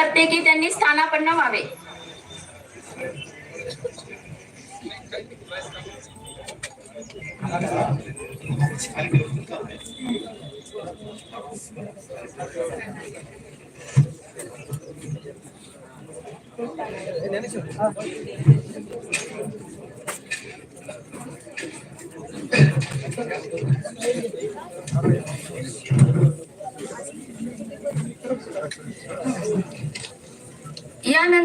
करते की त्यांनी स्थानापन्न व्हावे.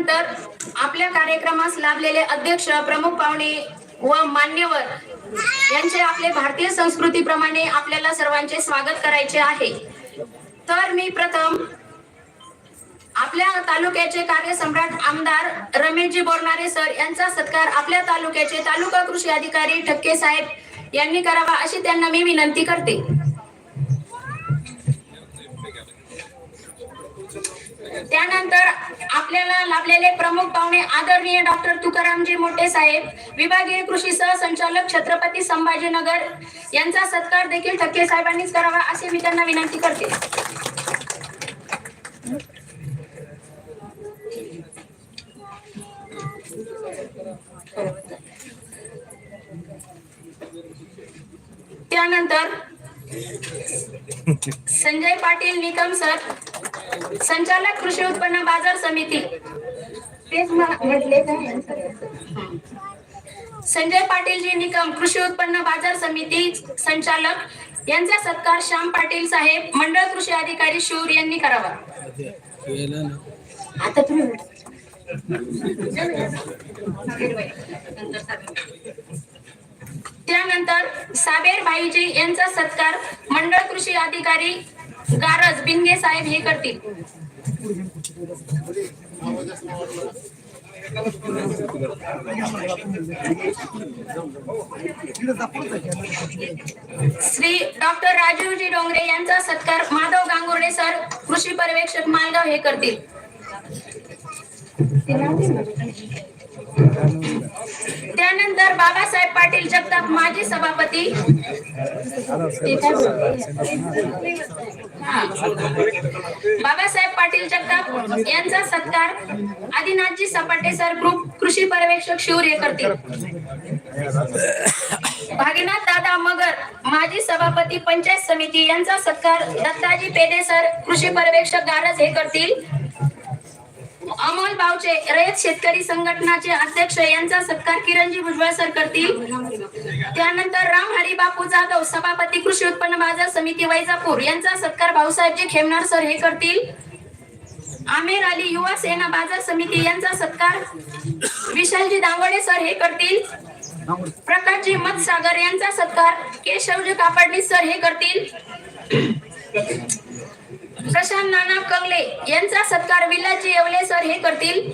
त्यानंतर आपल्या कार्यक्रमास लाभलेले अध्यक्ष प्रमुख पाहुणे व मान्यवर यांचे आपले भारतीय संस्कृतीप्रमाणे आपल्याला सर्वांचे स्वागत करायचे आहे. तर मी प्रथम आपल्या तालुक्याचे कार्यसम्राट आमदार रमेशजी बोरणारे सर यांचा सत्कार आपल्या तालुक्याचे तालुका कृषी अधिकारी ठक्के साहेब यांनी करावा अशी त्यांना मी विनंती करते. त्यानंतर आपल्याला लाभलेले प्रमुख पाहुणे आदरणीय डॉक्टर तुकारामजी मोठे साहेब विभागीय कृषी सहसंचालक छत्रपती संभाजीनगर यांचा सत्कार देखील ठक्के साहेबांनीच करावा असे मी त्यांना विनंती करते. त्यानंतर संजय पाटील निकम सर संचालक कृषी उत्पन्न बाजार समिती. तेच म्हटले संजय पाटीलजी निकम कृषी उत्पन्न बाजार समिती संचालक. यांचा सत्कार श्याम पाटील साहेब मंडळ कृषी अधिकारी शूर यांनी करावा. आता तुम्ही त्यानंतर साबेर भाईजी यांचा सत्कार मंडळ कृषी अधिकारी गारज बिंगे साहेब हे करतील. श्री डॉक्टर राजीवजी डोंगरे यांचा सत्कार माधव गांगुर्डे सर कृषी पर्यवेक्षक मालगाव हे करतील. त्यानंतर बाबासाहेब पाटील जगताप माजी सभापती. बाबासाहेब पाटील जगताप यांचा सत्कार आदिनाथजी सपाटे सर ग्रुप कृषी पर्यवेक्षक शिवरे हे करतील. भागीनाथ दादा मगर माजी सभापती पंचायत समिती यांचा सत्कार दत्ताजी पेदे सर कृषी पर्यवेक्षक गारज हे करतील. अमोल बावचे रयत शेतकरी संघटनाचे अध्यक्ष यांचा सत्कार किरणजी भुजबळ सर करतील. त्यानंतर राम हरी बापू जाधव सभापती कृषी उत्पन्न बाजार समिती वैजापूर यांचा सत्कार भाऊसाहेबजी खेमनार सर हे करतील. आमेर अली युवा सेना बाजार समिती यांचा सत्कार विशालजी दांगडे सर हे करतील. प्रकाशजी मतसागर यांचा सत्कार केशवजी कापडणी सर हे करतील. प्रशांत नाना कंगले यांचा सत्कार विलाजी येवले सर हे करतील.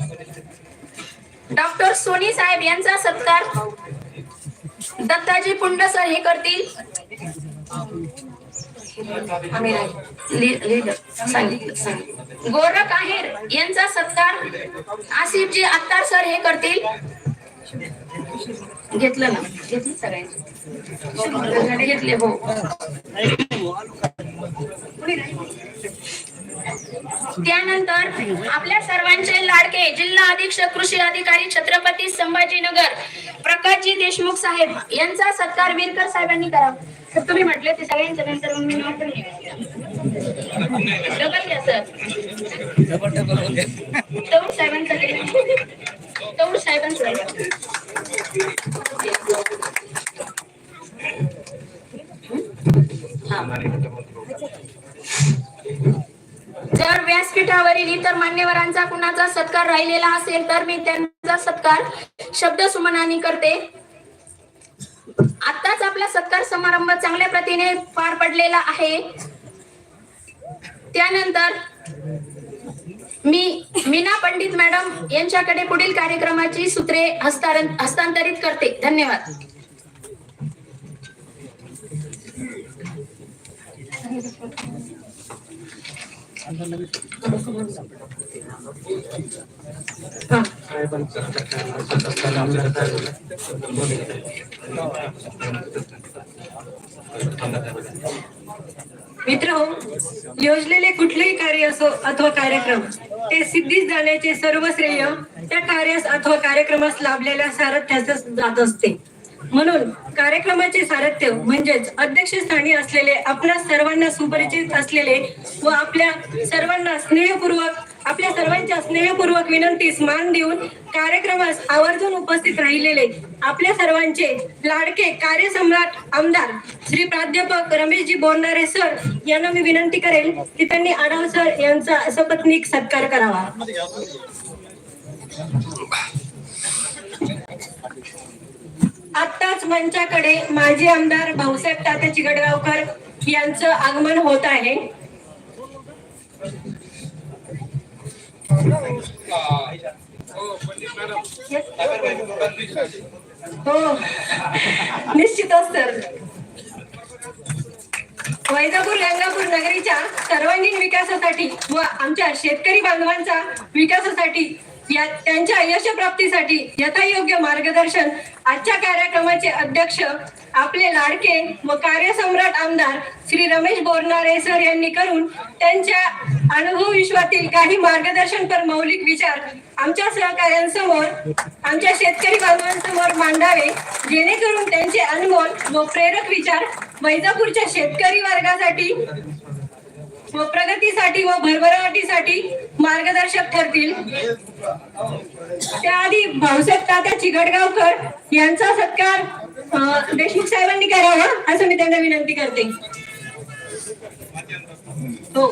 डॉक्टर सोनी साहेब यांचा सत्कार दत्ताजी पुंड सर हे करतील. गोरख आहेर यांचा सत्कार आसिफजी अत्तार सर हे करतील. घेतलं ना? घेतली सगळ्यांची. घेतले हो. त्यानंतर आपल्या सर्वांचे लाडके जिल्हा अधीक्षक कृषी अधिकारी छत्रपती संभाजीनगर प्रकाशजी देशमुख साहेब यांचा सत्कार विरकर साहेबांनी करावा तर तुम्ही म्हटले ते सगळ्यांच्या नंतर मग मी डबल घ्या सर. तौर साहेबांचा. तौर साहेबांचा दे. जर व्यासपीठावरील इतर मान्यवरांचा कुणाचा सत्कार राहिलेला असेल तर मी त्यांचा सत्कार शब्द सुमनाने करते. आताच आपला सत्कार समारंभ चांगल्या प्रतीने पार पडलेला आहे. त्यानंतर मी मीना पंडित मॅडम यांच्याकडे पुढील कार्यक्रमाची सूत्रे हस्तांतरित करते. धन्यवाद. मित्र योजलेले कुठलेही कार्य असो अथवा कार्यक्रम ते सिद्धीस जाण्याचे सर्व श्रेय त्या कार्यास अथवा कार्यक्रमास लाभलेल्या सारथ्याच जात असते. म्हणून कार्यक्रमाचे सारथ्य म्हणजेच अध्यक्षस्थानी असलेले आपल्या सर्वांना सुपरिचित असलेले व आपल्या सर्वांना स्नेहपूर्वक आपल्या सर्वांच्या स्नेहपूर्वक विनंतीस मान देऊन कार्यक्रमास आवर्जून उपस्थित राहिलेले आपल्या सर्वांचे लाडके कार्यसम्राट आमदार श्री प्राध्यापक रमेशजी बोंडारे सर यांना मी विनंती करेल की त्यांनी आढाव सर यांचा सपत्नीक सत्कार करावा. विकास मंचाकडे माजी आमदार भाऊसाहेब तात्या गडगावकर यांचं आगमन होत आहे. हो निश्चितच सर वैजापूर गंगापूर नगरीच्या सर्वांगीण विकासासाठी व आमच्या शेतकरी बांधवांचा विकासासाठी या त्यांच्या यशप्राप्तीसाठी यथायोग्य मार्गदर्शन आजच्या कार्यक्रमाचे अध्यक्ष आपले लाडके व कार्यसम्राट आमदार श्री रमेश बोरनारे सर यांनी करून त्यांच्या अनुभव विश्वातील काही मार्गदर्शनपर मौलिक विचार आमच्या सहकार्यांसमोर आमच्या शेतकरी बांधवांसमोर मांडावे जेणेकरून त्यांचे अनमोल व प्रेरक विचार वैजापूरच्या शेतकरी वर्गासाठी व प्रगतीसाठी व भरभराटीसाठी मार्गदर्शक ठरतील. त्याआधी भाऊसाहेब तात्या चिगडगावकर यांचा सत्कार देशमुख साहेबांनी करावा असं मी त्यांना विनंती करते. हो.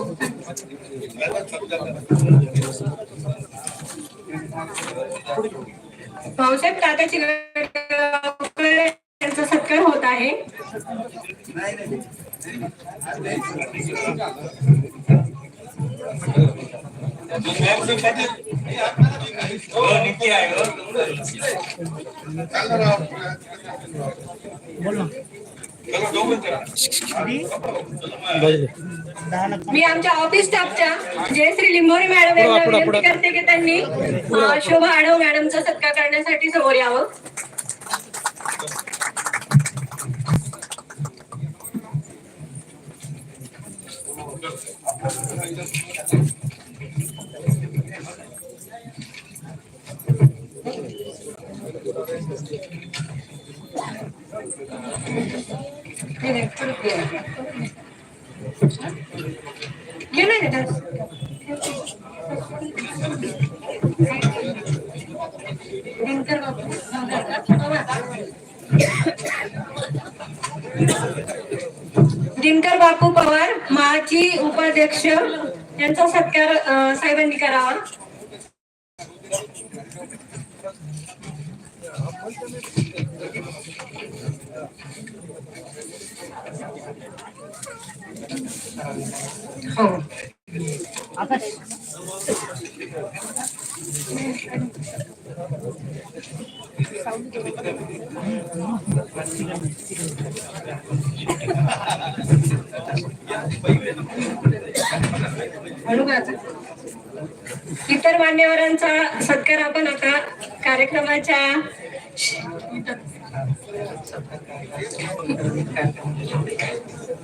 भाऊसाहेब तात्या चिगडगावकर यांचा सत्कार होत आहे. मी आमच्या ऑफिस स्टाफच्या जयश्री लिंबोरे मॅडम यांना विनंती करते की त्यांनी शोभा आढव मॅडमचा सत्कार करण्यासाठी समोर यावं. इतर मान्यवरांचा सत्कार आपण आता कार्यक्रमाच्या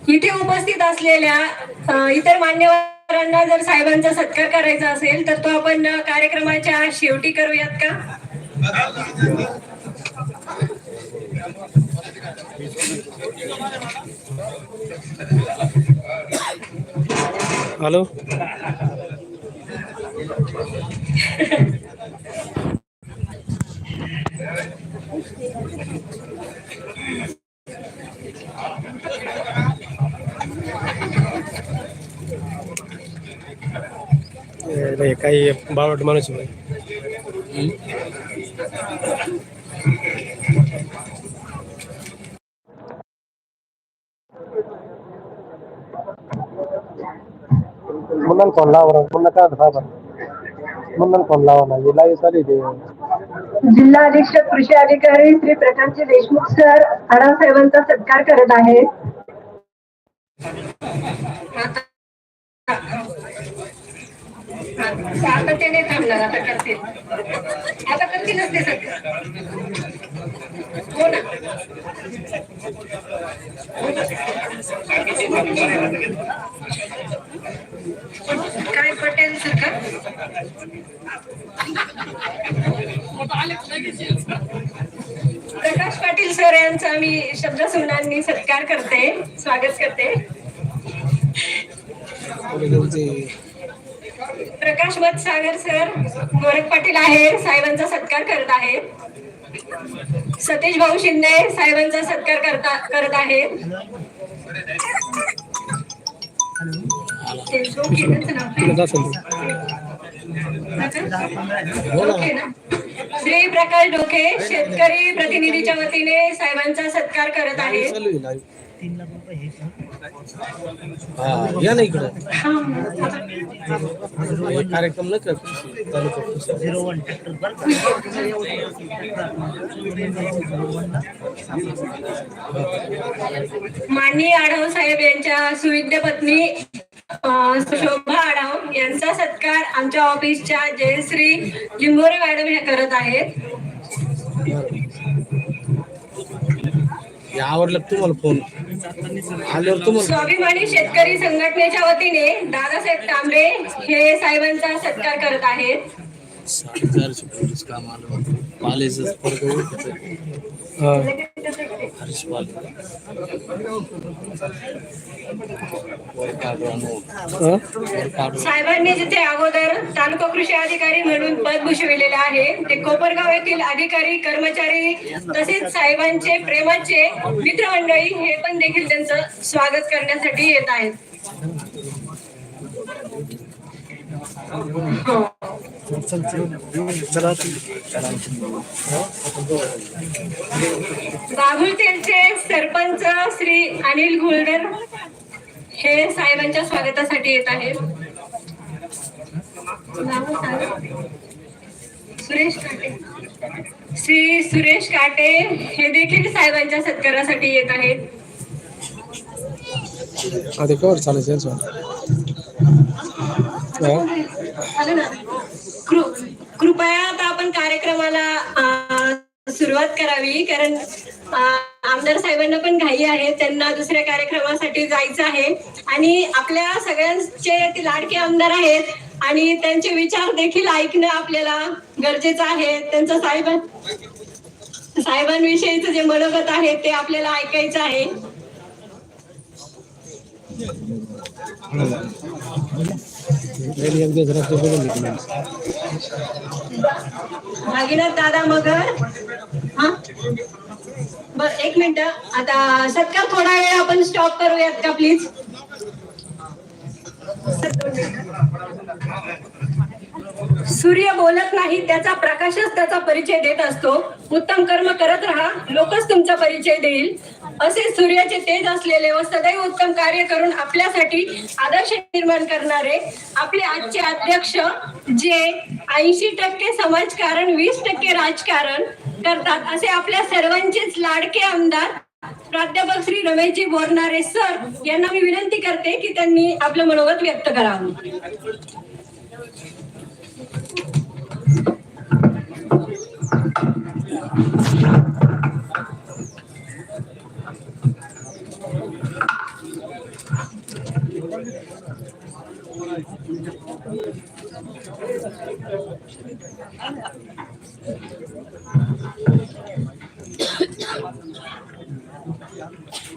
इथे उपस्थित असलेल्या इतर मान्यवर सरांना जर साहेबांचा सत्कार करायचा असेल तर तो आपण कार्यक्रमाच्या शेवटी करूयात का? हॅलो. नाही काही बावट माणूस. मुन्नन फोन लावा मुन्ना काय साहेब मुन्नन फोन लावा ना लाईव्ह चालू जिल्हा अधीक्षक कृषी अधिकारी श्री प्रकाशजी देशमुख सर आढाव साहेबांचा सत्कार करत आहेत. आता ते नाही थांबणार आता करते आता करतीलच ते सत्कार हो ना? काय पटेल सरकार प्रकाश पाटील सर यांचा मी शब्द सुमनांनी सत्कार करते स्वागत करते. प्रकाश मत सागर सर गोरख पाटील आहे साहेबांचा सत्कार करत आहेत सतीश भाऊ शिंदे साहेबांचा सत्कार करता करत आहेत? श्री प्रकाश डोके शेतकरी प्रतिनिधीच्या वतीने साहेबांचा सत्कार करत आहेत. हा या ना इकडं. कार्यक्रम न माननीय आढाव साहेब यांच्या सुविद्य पत्नी शोभा आढाव यांचा सत्कार आमच्या ऑफिसच्या जयश्री लिंबोरे मॅडम हे करत आहेत. आवडलं का तुम्हाला फोन? स्वाभिमानी शेतकरी संघटनेच्या वतीने दादासाहेब तांबे हे साहेबांचा सत्कार करत आहेत. साडेचारशे पोलीस काम आलं पालेचं साहेबांनी जिथे अगोदर तालुका कृषी अधिकारी म्हणून पद भूषविलेले आहे ते कोपरगाव येथील अधिकारी कर्मचारी तसेच साहेबांचे प्रेमाचे मित्रमंडळी हे पण देखील त्यांचं स्वागत करण्यासाठी येत आहेत. हो. सरपंच श्री अनिल गुळकर हे साहेबांच्या स्वागतासाठी येत आहेत. सुरेश काटे. श्री सुरेश काटे हे देखील साहेबांच्या सत्कारासाठी येत आहेत. आधी कवर कृपया आता आपण कार्यक्रमाला सुरुवात करावी. कारण आमदार साहेबांना पण घाई आहे. त्यांना दुसऱ्या कार्यक्रमासाठी जायचं आहे. आणि आपल्या सगळ्यांचे ते लाडके आमदार आहेत. आणि त्यांचे विचार देखील ऐकणं आपल्याला गरजेचं आहे. त्यांचं साहेबां साहेबांविषयीचं जे मनोगत आहे ते आपल्याला ऐकायचं आहे. नाही, भागीरथ दादा मगर बर एक मिनिट. आता सत्कार थोडा वेळ आपण स्टॉप करूयात का प्लीज सूर्य बोलत नाही त्याचा प्रकाशच त्याचा परिचय देत असतो. उत्तम कर्म करत राहा लोकच तुमचा परिचय देईल. असे सूर्याचे तेज असलेले व सदैव उत्तम कार्य करून आपल्यासाठी आदर्श निर्माण करणारे आपले आजचे अध्यक्ष जे ऐंशी टक्के समाजकारण वीस टक्के राजकारण करतात. असे आपल्या सर्वांचेच लाडके आमदार प्राध्यापक श्री रमेशजी बोरणारे सर यांना मी विनंती करते की त्यांनी आपलं मनोगत व्यक्त करावं.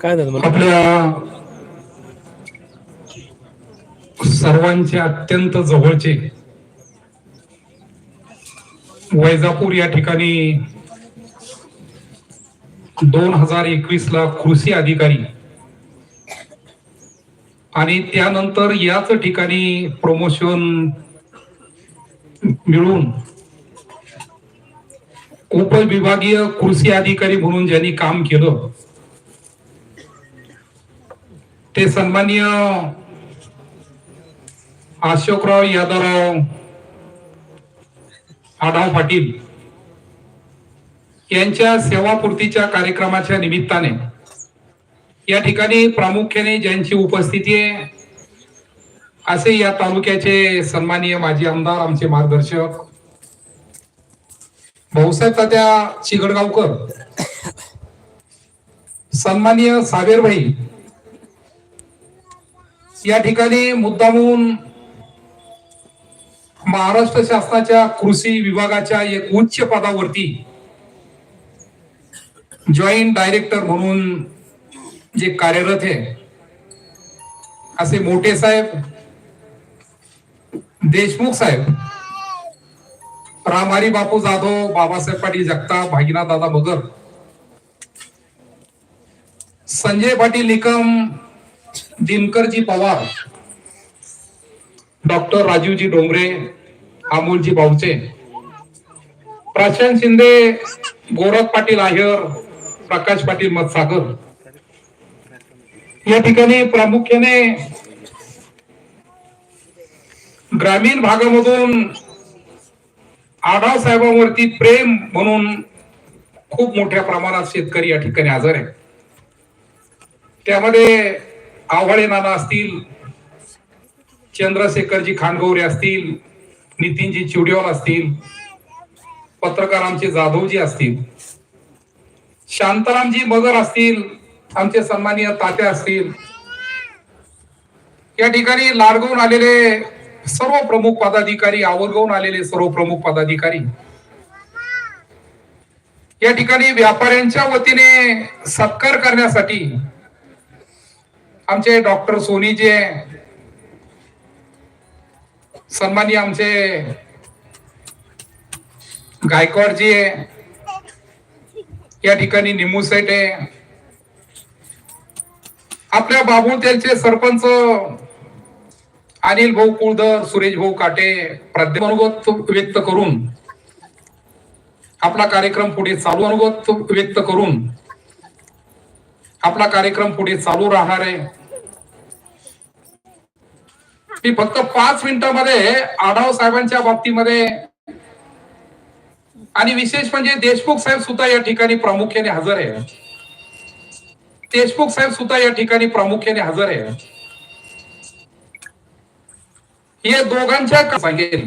काय झालं आपल्या सर्वांचे अत्यंत जवळचे वैजापूर या ठिकाणी दोन हजार एकवीस ला कृषी अधिकारी आणि त्यानंतर याच ठिकाणी प्रमोशन मिळून उपविभागीय कृषी अधिकारी म्हणून ज्यांनी काम केलं ते सन्माननीय अशोकराव यादवराव आढाव पाटील यांच्या सेवापूर्तीच्या कार्यक्रमाच्या निमित्ताने या ठिकाणी प्रामुख्याने ज्यांची उपस्थिती आहे असे या तालुक्याचे सन्माननीय माजी आमदार आमचे मार्गदर्शक. भाऊसाहेब तात्या चिगडगावकर सन्माननीय सावेरभाई या ठिकाणी मुद्दामून महाराष्ट्र शासनाच्या कृषी विभागाच्या एक उच्च पदावरती जॉईंट डायरेक्टर म्हणून जे कार्यरत आहे असे मोठे साहेब देशमुख साहेब रामहारी बापू जाधव बाबासाहेब पाटील जगताप भागीनाथ दादा मगर संजय पाटील निकम दिनकरजी पवार डॉक्टर राजीवजी डोंगरे अमोलजी भाऊचे प्रशांत शिंदे गोरख पाटील आहेर प्रकाश पाटील मतसागर या ठिकाणी प्रामुख्याने ग्रामीण भागामधून आढाव साहेबांवरती प्रेम म्हणून खूप मोठ्या प्रमाणात शेतकरी या ठिकाणी हजर आहे त्यामध्ये आव्हाळे नाना असतील चंद्रशेखरजी खानगौरे असतील नितीनजी चिवडेवाल असतील पत्रकार आमचे जाधवजी असतील शांतारामजी मगर असतील आमचे सन्माननीय तात्या असतील. या ठिकाणी लाडगवून आलेले सर्व प्रमुख पदाधिकारी आवरगवून आलेले सर्व प्रमुख पदाधिकारी. या ठिकाणी व्यापाऱ्यांच्या वतीने सत्कार करण्यासाठी आमचे डॉक्टर सोनीजी सन्माननीय आमचे गायकवाडजी आहे या ठिकाणी निमूसेट आहे आपल्या बाबुतेलचे सरपंच अनिल भाऊ कुळधर सुरेश भाऊ काटे प्राध्यापक व्यक्त करून आपला कार्यक्रम पुढे चालू अनुभव व्यक्त करून आपला कार्यक्रम पुढे चालू राहणार आहे. मी फक्त पाच मिनिटांमध्ये आढाव साहेबांच्या बाबतीमध्ये आणि विशेष म्हणजे देशमुख साहेब सुद्धा या ठिकाणी प्रामुख्याने हजर आहे देशमुख साहेब सुद्धा या ठिकाणी प्रामुख्याने हजर आहे. हे दोघांच्या सांगेल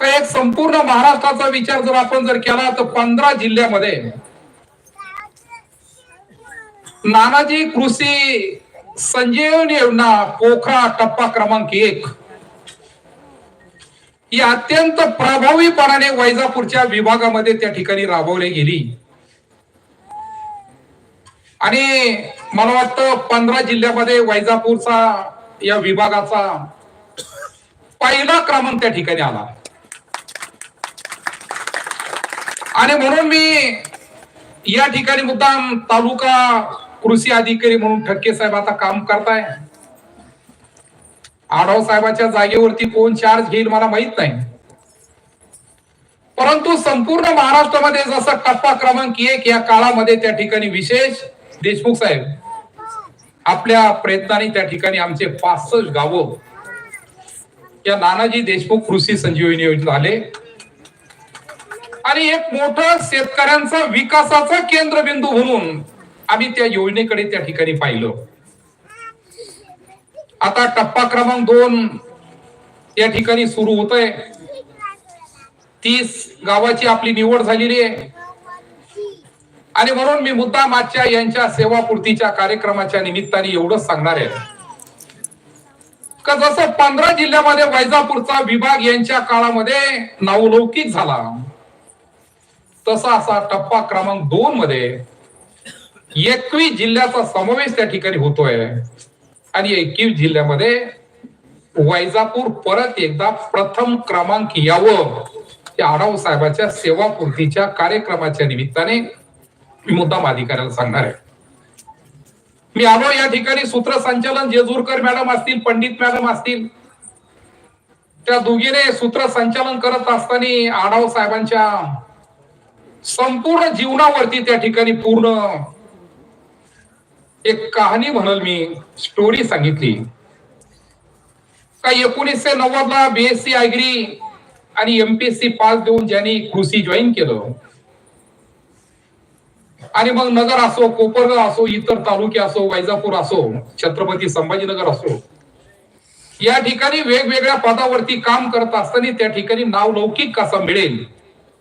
का एक संपूर्ण महाराष्ट्राचा विचार जर आपण जर केला तर पंधरा जिल्ह्यामध्ये नानाजी कृषी संजीवनी योजना पोखरा टप्पा क्रमांक एक. ही अत्यंत प्रभावीपणाने वैजापूरच्या विभागामध्ये त्या ठिकाणी राबवली गेली. आणि मला वाटतं पंधरा जिल्ह्यामध्ये वैजापूरचा या विभागाचा पहिला क्रमांक त्या ठिकाणी आला. आणि म्हणून मी या ठिकाणी मुद्दाम तालुका कृषी अधिकारी म्हणून ठक्के साहेब आता काम करताय. आढाव साहेबाच्या जागेवरती कोण चार्ज घेईल मला माहीत नाही. परंतु संपूर्ण महाराष्ट्रामध्ये जसं टप्पा क्रमांक एक या काळामध्ये त्या ठिकाणी विशेष देशमुख साहेब आपल्या प्रयत्नाने त्या ठिकाणी आमचे पासष्ट गावं या नानाजी देशमुख कृषी संजीवनी योजना आले. आणि एक मोठं शेतकऱ्यांचा विकासाचा केंद्रबिंदू म्हणून आम्ही त्या योजनेकडे त्या ठिकाणी पाहिलं. आता टप्पा क्रमांक दोन या ठिकाणी सुरू होत आहे तीस गावाची आपली निवड झालेली आहे. आणि म्हणून मी मुद्दा मागच्या यांच्या सेवापूर्तीच्या कार्यक्रमाच्या निमित्ताने एवढंच सांगणार आहे. का जसं पंधरा जिल्ह्यामध्ये वैजापूरचा विभाग यांच्या काळामध्ये नावलौकिक झाला तसा असा टप्पा क्रमांक दोन मध्ये एकवीस जिल्ह्याचा समावेश त्या ठिकाणी होतोय आणि एकवीस जिल्ह्यामध्ये वैजापूर परत एकदा प्रथम क्रमांक यावं या आढाव साहेबाच्या सेवापूर्तीच्या कार्यक्रमाच्या निमित्ताने मी मुद्दाम अधिकाऱ्याला सांगणार आहे. मी आलो या ठिकाणी सूत्रसंचालन जेजूरकर मॅडम असतील पंडित मॅडम असतील त्या दोघीने सूत्रसंचालन करत असताना आढाव साहेबांच्या संपूर्ण जीवनावरती त्या ठिकाणी पूर्ण एक कहाणी म्हणल मी स्टोरी सांगितली. का एकोणीसशे नव्वद ला बीएससी आयग्री आणि एमपीएससी पास देऊन ज्यांनी कृषी जॉईन केलं. आणि मग नगर असो कोपरगाव असो इतर तालुके असो वैजापूर असो छत्रपती संभाजीनगर असो या ठिकाणी वेगवेगळ्या पदावरती काम करत असताना त्या ठिकाणी नाव लौकिक कसा मिळेल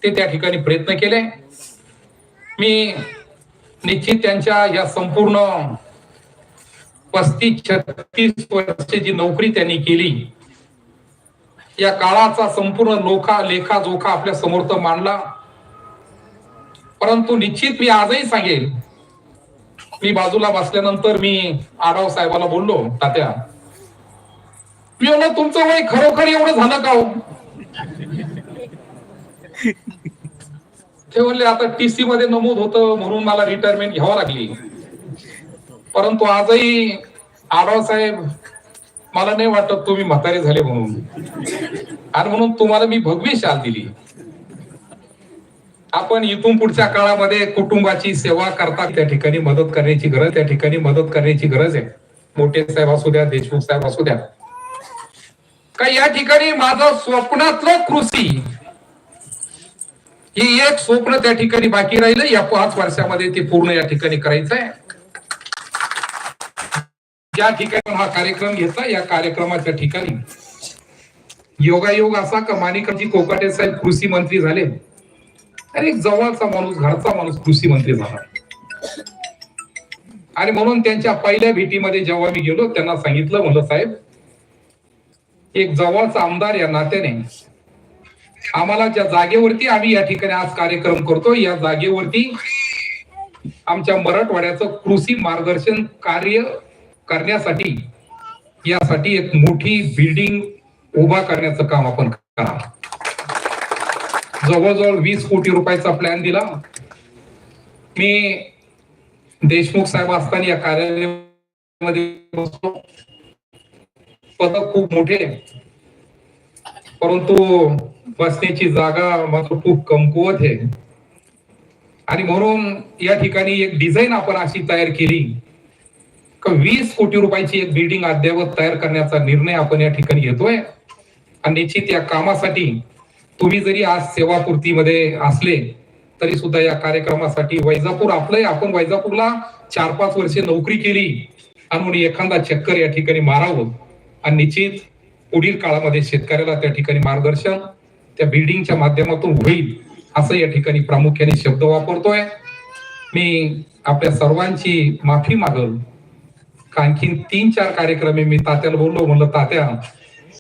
ते त्या ठिकाणी प्रयत्न केले. मी निश्चित त्यांच्या या संपूर्ण पस्तीस छत्तीस वर्ष जी नोकरी त्यांनी केली या काळाचा संपूर्ण लोखा लेखा जोखा आपल्यासमोर मांडला. परंतु निश्चित मी आजही सांगेल मी बाजूला बसल्यानंतर मी आढाव साहेबाला बोललो तात्या मी म्हणलं तुमचं वय खरोखर एवढं झालं का हो? ते म्हणले आता टीसी मध्ये नमूद होतं म्हणून मला रिटायरमेंट घ्यावं लागली. परंतु आजही आढाव साहेब मला नाही वाटत तुम्ही म्हातारे झाले म्हणून. आणि म्हणून तुम्हाला मी भगवी शाल दिली. आपण इथून पुढच्या काळामध्ये कुटुंबाची सेवा करता त्या ठिकाणी मदत करण्याची गरज त्या ठिकाणी मदत करण्याची गरज आहे. मोठे साहेब असू द्या देशमुख साहेब असू द्या. का या ठिकाणी माझं स्वप्नातलं कृषी ही एक स्वप्न त्या ठिकाणी बाकी राहिलं. या पाच वर्षामध्ये ते पूर्ण या ठिकाणी करायचं आहे. ज्या ठिकाणी हा कार्यक्रम घेतला या कार्यक्रमाच्या ठिकाणी योगायोग असा का माणिकजी कोकाटे साहेब कृषी मंत्री झाले. अरे एक जवळचा माणूस घरचा माणूस कृषी मंत्री झाला. आणि म्हणून त्यांच्या पहिल्या भेटीमध्ये जेव्हा मी गेलो त्यांना सांगितलं म्हणलं साहेब एक जवळचा आमदार या नात्याने आम्हाला ज्या जागेवरती आम्ही या ठिकाणी आज कार्यक्रम करतो या जागेवरती आमच्या मराठवाड्याचं कृषी मार्गदर्शन कार्य करण्यासाठी यासाठी एक मोठी बिल्डिंग उभा करण्याचं काम आपण करा जवळजवळ वीस कोटी रुपयाचा प्लॅन दिला. मी देशमुख साहेब असताना या कार्यालयामध्ये बसतो पद खूप मोठे. परंतु बसण्याची जागा मात्र खूप कमकुवत आहे. आणि म्हणून या ठिकाणी एक डिझाईन आपण अशी तयार केली वीस कोटी रुपयाची एक बिल्डिंग अद्ययावत तयार करण्याचा निर्णय आपण या ठिकाणी घेतोय. आणि निश्चित या कामासाठी तुम्ही जरी आज सेवापूर्तीमध्ये असले तरी सुद्धा या कार्यक्रमासाठी वैजापूर आपलंय आपण वैजापूरला चार पाच वर्षे नोकरी केली आणि म्हणून एखादा चक्कर या ठिकाणी मारावं. आणि निश्चित पुढील काळामध्ये शेतकऱ्याला त्या ठिकाणी मार्गदर्शन त्या बिल्डिंगच्या माध्यमातून होईल असं या ठिकाणी प्रामुख्याने शब्द वापरतोय. मी आपल्या सर्वांची माफी मागल. आणखीन तीन चार कार्यक्रम मी तात्याला बोललो म्हणलं तात्या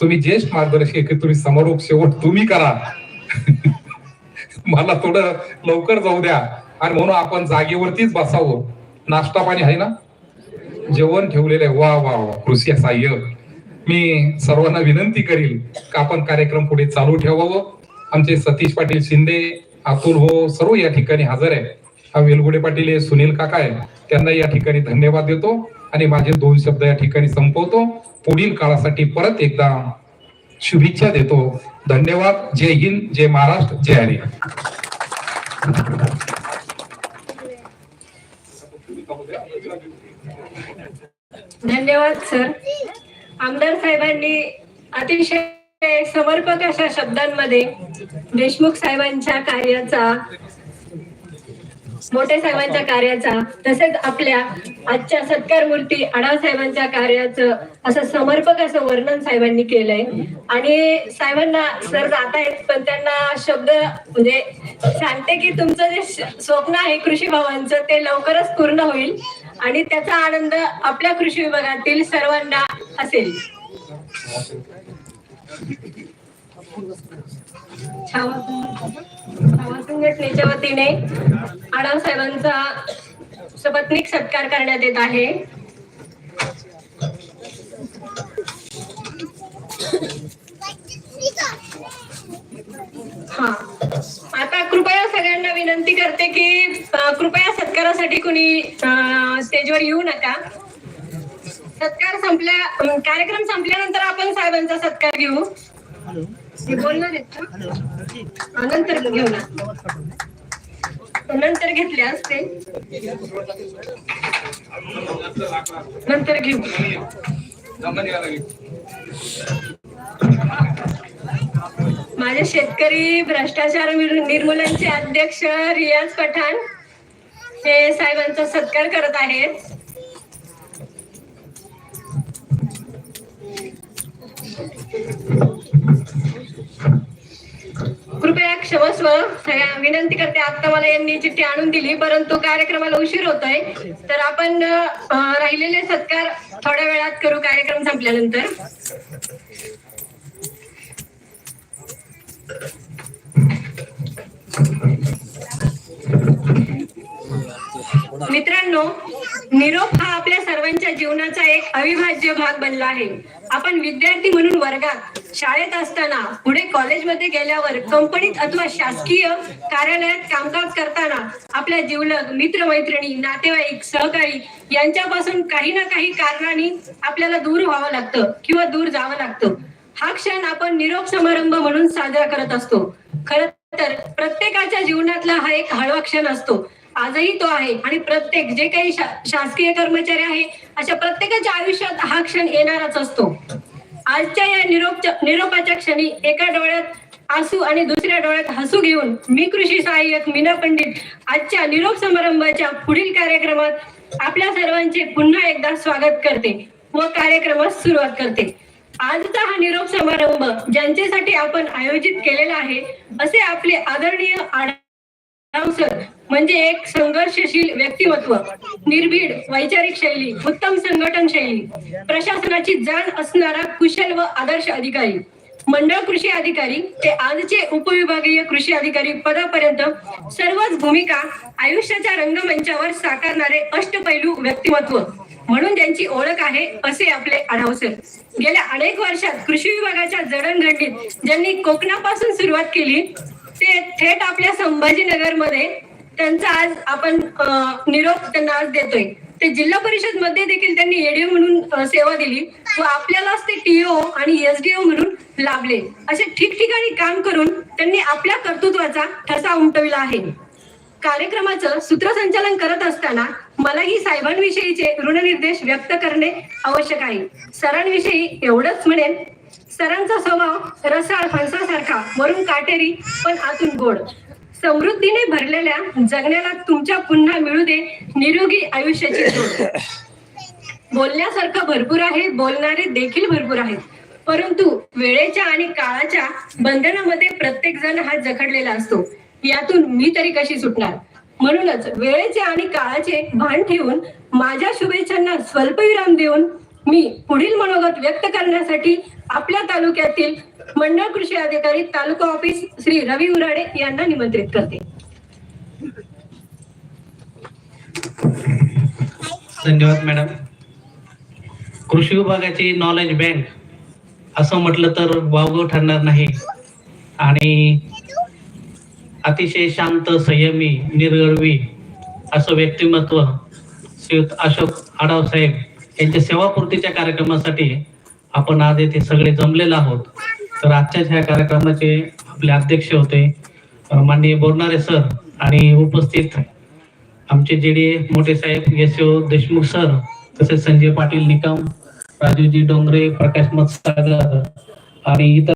तुम्ही ज्येष्ठ मार्गदर्शक तुम्ही समारोप शेवट तुम्ही करा. मला थोडं लवकर जाऊ द्या. आणि म्हणून आपण जागेवरतीच बसावं. नाश्ता पाणी आहे ना? जेवण ठेवलेलं आहे. वा वा वा. कृषी सहाय्य. मी सर्वांना विनंती करील का आपण कार्यक्रम पुढे चालू ठेवावं? आमचे सतीश पाटील शिंदे अतुल हो सर्व या ठिकाणी हजर आहे. हा वेलगुडे पाटील आहे सुनील काका आहे. त्यांना या ठिकाणी धन्यवाद देतो. आणि माझे दोन शब्द या ठिकाणी संपवतो. पुढील काळासाठी परत एकदा शुभेच्छा देतो. धन्यवाद. जय हिंद. जय महाराष्ट्र. जय हरी. धन्यवाद सर. आमदार साहेबांनी अतिशय समर्पक अशा शब्दांमध्ये देशमुख साहेबांच्या कार्याचा मोठे साहेबांच्या कार्याचा तसेच आपल्या आजच्या सत्कार मूर्ती आढाव साहेबांच्या कार्याचं असं समर्पक असं वर्णन साहेबांनी केलंय. आणि साहेबांना सर जात आहेत पण त्यांना शब्द म्हणजे सांगते की तुमचं जे स्वप्न आहे कृषी भावांचं ते लवकरच पूर्ण होईल आणि त्याचा आनंद आपल्या कृषी विभागातील सर्वांना असेल. संघटनेच्या वतीने आडाव साहेबांचा सपत्नीक सत्कार करण्यात येत आहे. हा. आता कृपया सगळ्यांना विनंती करते की कृपया सत्कारासाठी कुणी स्टेजवर येऊ नका. सत्कार संपल्या कार्यक्रम संपल्यानंतर आपण साहेबांचा सत्कार घेऊ. हे बोलणार आहेत नंतर घेऊ ना. नंतर घेतले असते नंतर घेऊ. माझे शेतकरी भ्रष्टाचार निर्मूलनचे अध्यक्ष रियाज पठाण हे साहेबांचा सत्कार करत आहेत. कृपया क्षमस्व. विनंती करते आता मला यांनी चिठ्ठी आणून दिली परंतु कार्यक्रमाला उशीर होतोय. तर आपण राहिलेले सत्कार थोड्या वेळात करू कार्यक्रम संपल्यानंतर. मित्रांनो निरोप हा आपल्या सर्वांच्या जीवनाचा एक अविभाज्य भाग बनला आहे. आपण विद्यार्थी म्हणून वर्गात शाळेत असताना पुढे कॉलेजमध्ये गेल्यावर कंपनीत अथवा शासकीय कार्यालयात कामकाज करताना आपल्या जीवलग मित्रमैत्रिणी नातेवाईक सहकारी यांच्यापासून काही ना काही कारणाने आपल्याला दूर व्हावं लागतं किंवा दूर जावं लागतं. हा क्षण आपण निरोप समारंभ म्हणून साजरा करत असतो. खर तर प्रत्येकाच्या जीवनातला हा एक हळवा क्षण असतो. आजही तो आहे. आणि प्रत्येक जे काही शा- शासकीय कर्मचारी आहे अशा प्रत्येकाच्या आयुष्यात हा क्षण येणारच असतो. आजच्या या निरोप निरोपाच्या क्षणी एका डोळ्यात आसू आणि दुसऱ्या डोळ्यात हसू घेऊन मी कृषी सहाय्यक मीना पंडित आजच्या निरोप समारंभाच्या पुढील कार्यक्रमात आपल्या सर्वांचे पुन्हा एकदा स्वागत करते व कार्यक्रमास सुरुवात करते. आजचा हा निरोप समारंभ ज्यांच्यासाठी आपण आयोजित केलेला आहे असे आपले आदरणीय म्हणजे एक संघर्षशील व्यक्तिमत्व निर्भीड वैचारिक शैली उत्तम संघटन शैली. प्रशासनाची जाण असणारा कुशल व आदर्श अधिकारी. मंडळ कृषी अधिकारी ते आजचे उपविभागीय कृषी अधिकारी पदापर्यंत सर्वच भूमिका आयुष्याच्या रंगमंचावर साकारणारे अष्टपैलू व्यक्तिमत्व म्हणून त्यांची ओळख आहे असे आपले आढावसर गेल्या अनेक वर्षात कृषी विभागाच्या जडणघडणीत ज्यांनी कोकणापासून सुरुवात केली ते थेट आपल्या संभाजीनगरमध्ये त्यांचा आज आपण निरोप त्यांना आज देतोय. ते जिल्हा परिषदमध्ये देखील त्यांनी एडीओ म्हणून सेवा दिली व आपल्यालाच ते टीओ आणि एसडीओ म्हणून लाभले असे ठिकठिकाणी काम करून त्यांनी आपल्या कर्तृत्वाचा ठसा उमटविला आहे. कार्यक्रमाचं सूत्रसंचालन करत असताना मलाही साहेबांविषयीचे ऋणनिर्देश व्यक्त करणे आवश्यक आहे. सरांविषयी एवढंच म्हणेन सरांचा स्वभाव रसाळ फणसासारखा वरून काटेरी पण आतून गोड. समृद्धीने भरलेल्या जगण्याला तुमच्या पुन्हा मिळू दे निरोगी आयुष्याची बोलण्यासारखं भरपूर आहे बोलणारे देखील भरपूर आहेत. परंतु वेळेच्या आणि काळाच्या बंधनामध्ये प्रत्येक जण हा जखडलेला असतो. यातून मी तरी कशी सुटणार? म्हणूनच वेळेचे आणि काळाचे भान ठेवून माझ्या शुभेच्छांना स्वल्पविराम देऊन मी पुढील मनोगत व्यक्त करण्यासाठी आपल्या तालुक्यातील मंडळ कृषी अधिकारी तालुका ऑफिस श्री रवी उराडे यांना निमंत्रित करते. धन्यवाद मॅडम. कृषी विभागाची नॉलेज बँक असं म्हटलं तर वावगं ठरणार नाही. आणि अतिशय शांत संयमी निर्गर्वी असं व्यक्तिमत्व श्रीयुत अशोक आडाव साहेब यांच्या सेवापूर्तीच्या कार्यक्रमासाठी आपण आज येथे सगळे जमलेलो आहोत. तर आजच्याच ह्या कार्यक्रमाचे आपले अध्यक्ष होते माननीय बोरणारे सर आणि उपस्थित आमचे जे डी मोठे साहेब यशो देशमुख सर तसेच संजय पाटील निकम राजूजी डोंगरे प्रकाश मत्सागर आणि इतर